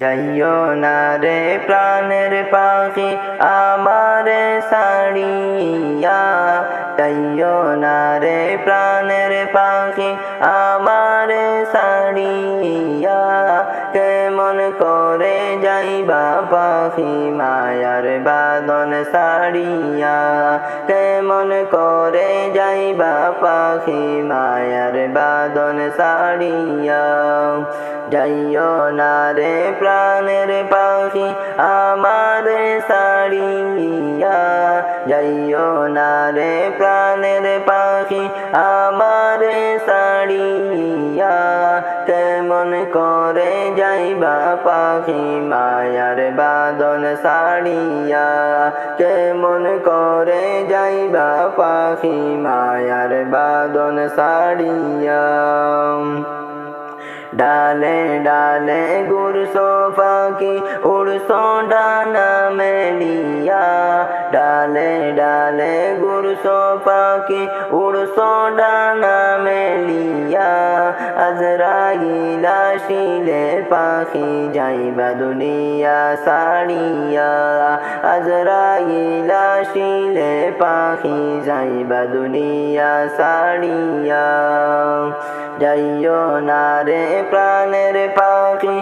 যাইও না রে প্রাণের পাখি, আমারে সাড়িয়া যাইও না রে প্রাণের পাখি, আমারে সাড়িয়া কেমন করে যাইবা পাখি মায়ার বাদন সাড়িয়া কেমন করে যাইবা পাখি মায়ার বাদন সাড়িয়া যাইও না রে প্রাণের পাখি আমার সাড়িয়া যাইও না রে প্রাণের পাখি আমার সাড়িয়া কেমন করে যাইবা পাখি মায়ার বাদন সাড়িয়া কেমন করে যাইবা পাখি? মায়ার বাদন সাড়িয়া ডালে ডালে গুরসো পাখি উড়সো ডানা মেলিয়া। ডালে ডালে গুরসো পাখি উড়সো ডানা আজরাইলা শিলে পাখি যাইবা দুনিয়া সাড়িয়া আজরাইলা শিলে পাখি যাইবা দুনিয়া সাড়িয়া যাইও না রে প্রাণের পাখি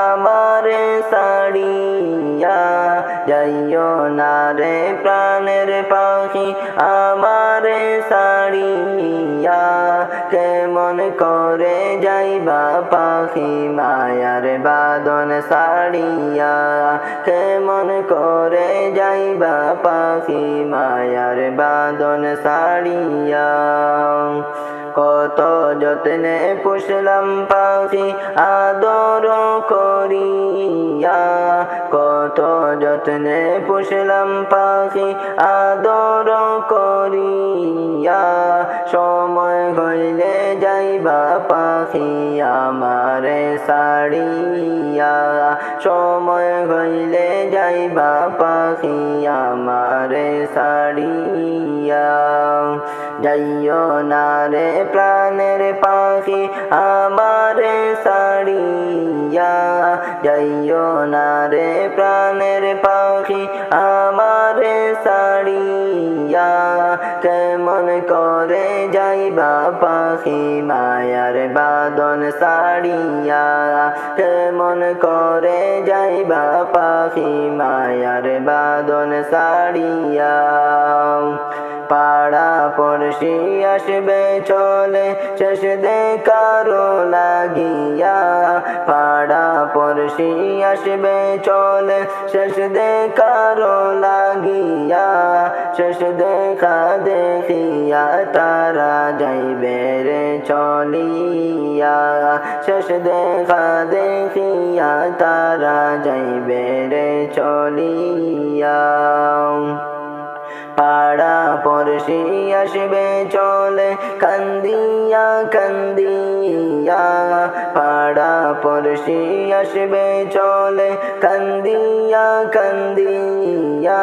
আমার সাড়িয়া যাইও না রে প্রাণের পাখি আমার সাড়িয়া কেমন করে যাইবা পাখি, মায়ার বাদন সাড়িয়া কেমন করে যাইবা পাখি, মায়ার বাদন সাড়িয়া কত যত্নে পুষলাম পাখি, আদর করিয়া। কত যত্নে পুষলাম পাখি আদর করিয়া। সময় হইলে যাইবা পাখি আমারে সাড়িয়া সময় হইলে যাইবা পাখি আমারে সাড়িয়া যাইও না রে প্রাণের পাখি, আমারে সাড়িয়া যাইও না রে প্রাণের পাখি, আমারে সাড়িয়া কেমন করে যাইবা পাখি, মায়ার বাদন সাড়িয়া কেমন করে যাইবা পাখি, মায়ার বাদন সাড়িয়া পাড়া পড়শি আসবে, চলে শেষ দেখারো লাগিয়া। পাড়া পড়শি আসবে, চলে শেষ দেখারো লাগিয়া। শেষ দেখা দেখিয়া তারা যাইবে রে চলিয়া। শেষ দেখা দেখিয়া তারা যাইবে রে চলিয়া। পাড়া পড়শি আসবে চলে, কান্দিয়া কান্দিয়া। পাড়া পড়শি আসবে চলে, কান্দিয়া কান্দিয়া।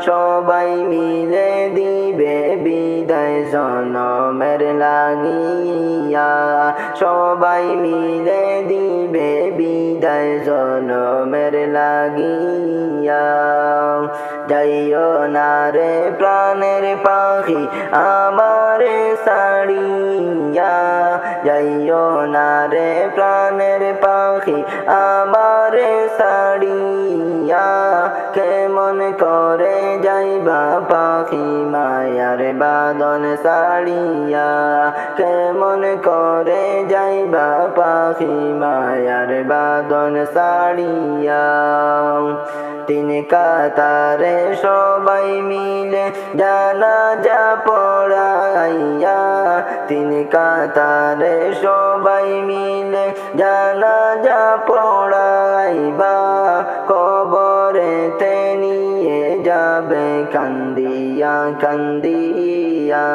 সবাই মিলে দিবে বিদায় জনমের লাগিয়া। সবাই মিলে দিবে বিদায় জনমের লাগিয়া। যাইও না রে প্রাণের পাখি আমার সাড়িয়া যাইও না রে প্রাণের পাখি আমার সাড়িয়া করে যাইবা পাখি মায়ার বাদন সাড়িয়া কেমন করে যাইবা পাখি মায়ার বাদন সাড়িয়া তিন কাতারে সবাই মিলে জানা যা পড়াইয়া। তিন কাতারে সবাই মিলে জানা যা পড়াইবা। কবরে তে নিয়ে যাবে কান্দিয়া কান্দিয়া,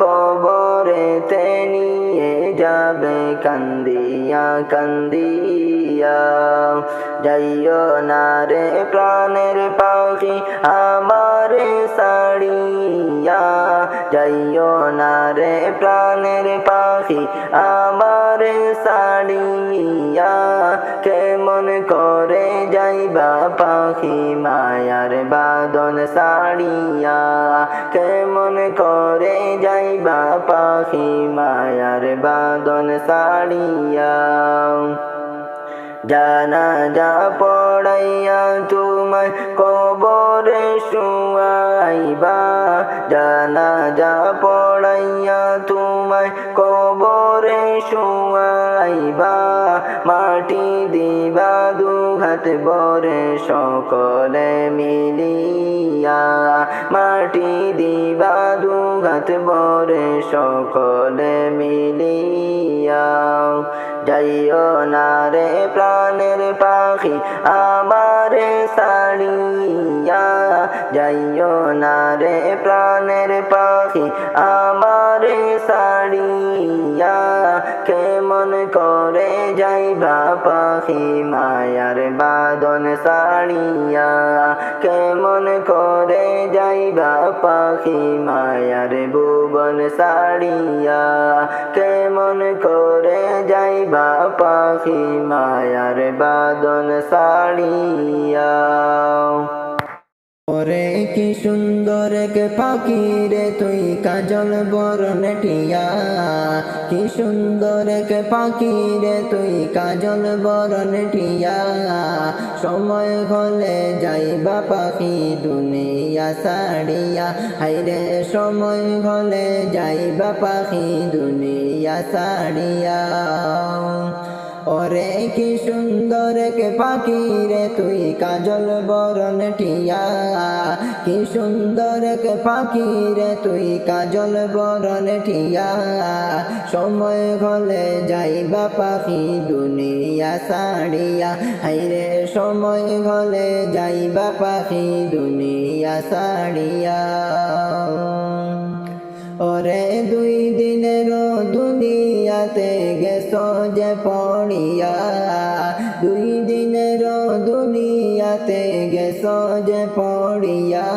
কবরে তে নিয়ে যাবে কান্দিয়া কান্দিয়া। যাইও না রে প্রাণের পাখি আমারে সাড়িয়া যাইও না রে প্রাণের পাখি আমারে সাড়িয়া কেমন করে যাইবা পাখি মায়ার বাদন সাড়িয়া কেমন করে যাইবা পাখি মায়ার বাদন সাড়িয়া জানা যা পড়াইয়া তোমায় কবরে শুয়াইবা, জানা যা পড়াইয়া তোমায় কবরে শুয়াইবা, মাটি দিবা বরে সকলে মিলিয়া মাটি দিবা দুঘাত বরে সকলে মিলিয়া। যাইও না রে প্রাণের পাখি আমারে সাড়িয়া যাইও না রে প্রাণের পাখি, আমারে সাড়িয়া কেমন করে যাইবা পাখি, মায়ার বাদন সাড়িয়া কেমন করে যাইবা পাখি, মায়ার ভুবন সাড়িয়া কেমন করে যাইবা পাখি, মায়ার বাদন সাড়িয়া ওরে কি সুন্দর কে পাখি রে তুই কাজল বরণ টিয়া। কি সুন্দর কে পাখি রে তুই কাজল বরণ টিয়া। সময় হলে যাইবা পাখি দুনিয়া সাড়িয়া হাইরে, সময় হলে যাইবা পাখি দুনিয়া সাড়িয়া ওরে কি সুন্দর, কে পাখি রে তুই? কাজল বরণ টিয়া। কি সুন্দর, কে পাখি রে তুই? কাজল বরণ টিয়া। সময় হলে যাইবা পাখি দুনিয়া সাড়িয়া হাইরে সময় হলে যাইবা পাখি দুনিয়া সাড়িয়া ওরে দুই দিনের দুনিয়াতে যে পড়িয়া, দুই দিনের দুনিয়াতে গেছ যে পড়িয়া।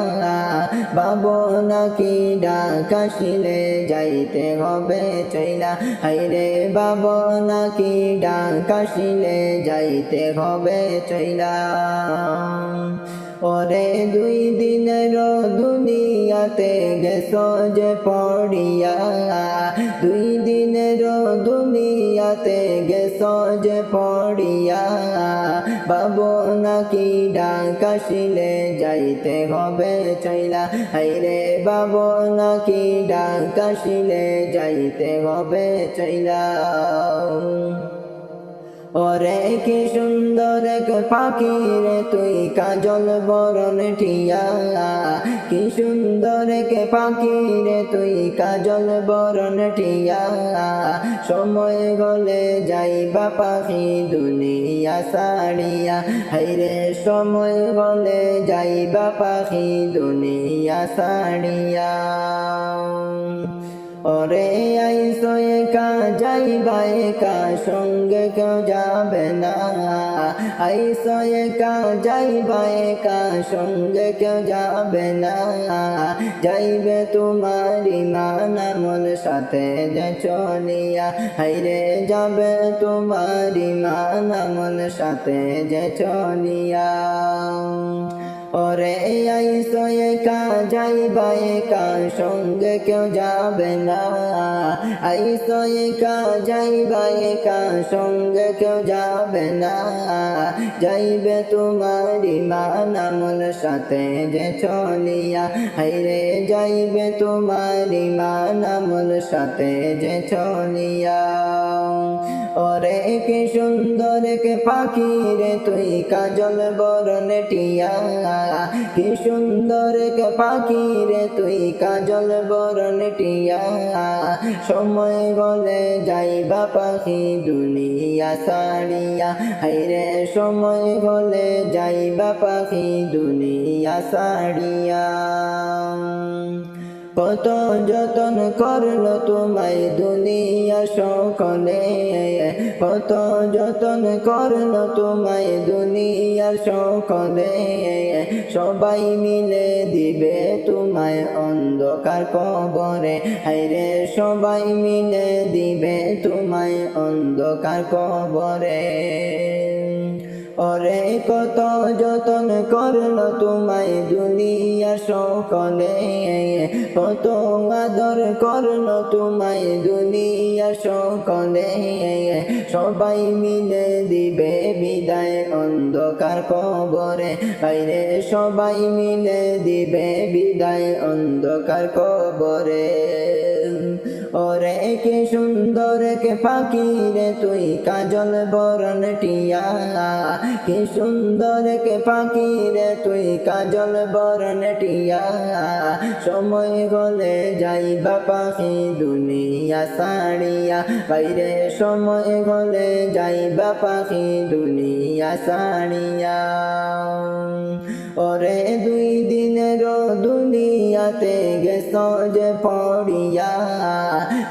বাব নাকি ডাকাশিলে যাইতে হবে চইলা। হাইরে বাব নাকি ডাকাশিলে যাইতে হবে চইলা। ওরে দুই দিনের দুনিয়াতে গেছ যে পড়িয়া, দুই দিনের দুনিয়াতে যে পড়িয়া বাবু নাকি ডাকাশিলে যাইতে হবে চইলা। হাইরে বাবু নাকি ডাকাশিলে যাইতে হবে চইলা। ওরে কি সুন্দর এক পাখি রে, তুই কাজল বরণ ঠিয়া কি সুন্দর কে পাখি রে, তুই কাজল বরণ ঠিয়া সময় গলে যাইবা পাখি দুনিয়া সাড়িয়া হাইরে সময় গলে যাইবা পাখি দুনিয়া সাড়িয়া ওরে আইসো একা যাইবা একা সঙ্গে কেউ যাবে না। আইসো একা যাইবা একা সঙ্গে কেউ যাবে না। যাইবে তোমার ইমান আমল সাথে যে চলিয়া। হাইরে যাবে তোমার ইমান আমল সাথে যে চলিয়া। ওরে আইসো একা যাইবা একা সঙ্গে কেউ যাবে না। আইসো একা যাইবা একা সঙ্গে কেউ যাবে না। যাইবে তোমার ইমান আমল সাথে যে চলিয়া হাইরে যাইবে তোমার ইমান আমল সাথে যে চলিয়া ওরে কি সুন্দর, কে পাখি রে তুই কাজল বরণ টিয়া। কি সুন্দর, কে পাখি রে তুই কাজল বরণ টিয়া। সময় গলে যাইবা পাখি দুনিয়া সাড়িয়া হাইরে সময় গলে যাইবা পাখি দুনিয়া সাড়িয়া কত যতন করল তোমায় দুনিয়া সকলে কত যতন করল তোমায় দুনিয়া সকলে সবাই মিলে দিবে তোমায় অন্ধকার কবরে। হাইরে সবাই মিলে দিবে তোমায় অন্ধকার কবরে। ওরে কত যতন করল তোমায় দুনিয়া সকলে। কত আদর করল তোমায় দুনিয়া সকলে। সবাই মিলে দিবে বিদায় অন্ধকার কবরে। বাইরে সবাই মিলে দিবে বিদায় অন্ধকার কবরে। ওরে কি সুন্দর, কে ফাঁকি রে তুই? কাজল বরণ টিয়া কি সুন্দর, কে ফাঁকি রে তুই? কাজল বরণ টিয়া সময় গলে যাইবা পাখি দুনিয়া সাড়িয়া বাইরে সময় গলে যাইবা পাখি দুনিয়া সাড়িয়া ওরে দুই দিনের দুনিয়াতে গেছ যে পড়িয়া।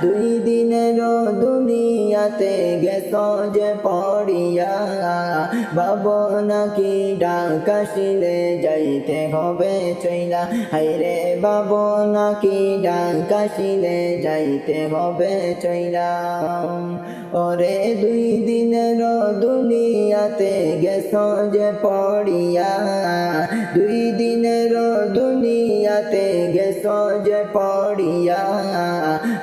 দুই দিনের দুনিয়াতে গেছ যে পড়িয়া। বাব নাকি ডাকাশিলে যাইতে হবে চইলা। হাইরে বাব নাকি ডাকাশিলে যাইতে হবে চইলা। ওরে দুই দিনের দুনিয়াতে গেছ যে পড়িয়া। দুই দিনের দুনিয়াতে গেছ যে পড়িয়া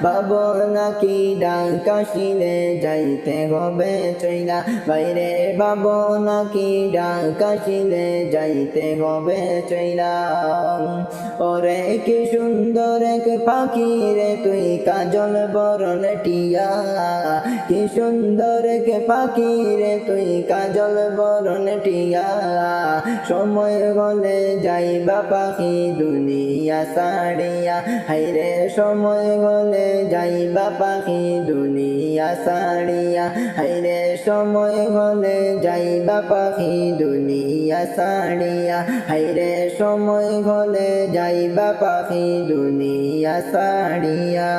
বাব নাকি ডাকাশিলে যাইতে হবে চইলা। বাইরে বাব নাকি ডাকাশিলে যাইতে হবে চইলা। ওরে কি সুন্দর এক পাখি রে তুই কাজল বরণ টিয়া। কি সুন্দর এক পাখি রে তুই কাজল বরণ টিয়া। সময় গলে যাইবা পাখি দুনিয়া সাড়িয়া হাইরে সময় গলে যাইবা পাখি দুনিয়া সাড়িয়া হাইরে সময় গলে যাইবা পাখি দুনিয়া সাড়িয়া হাইরে সময় গলে যাইবা পাখি দুনিয়া সাড়িয়া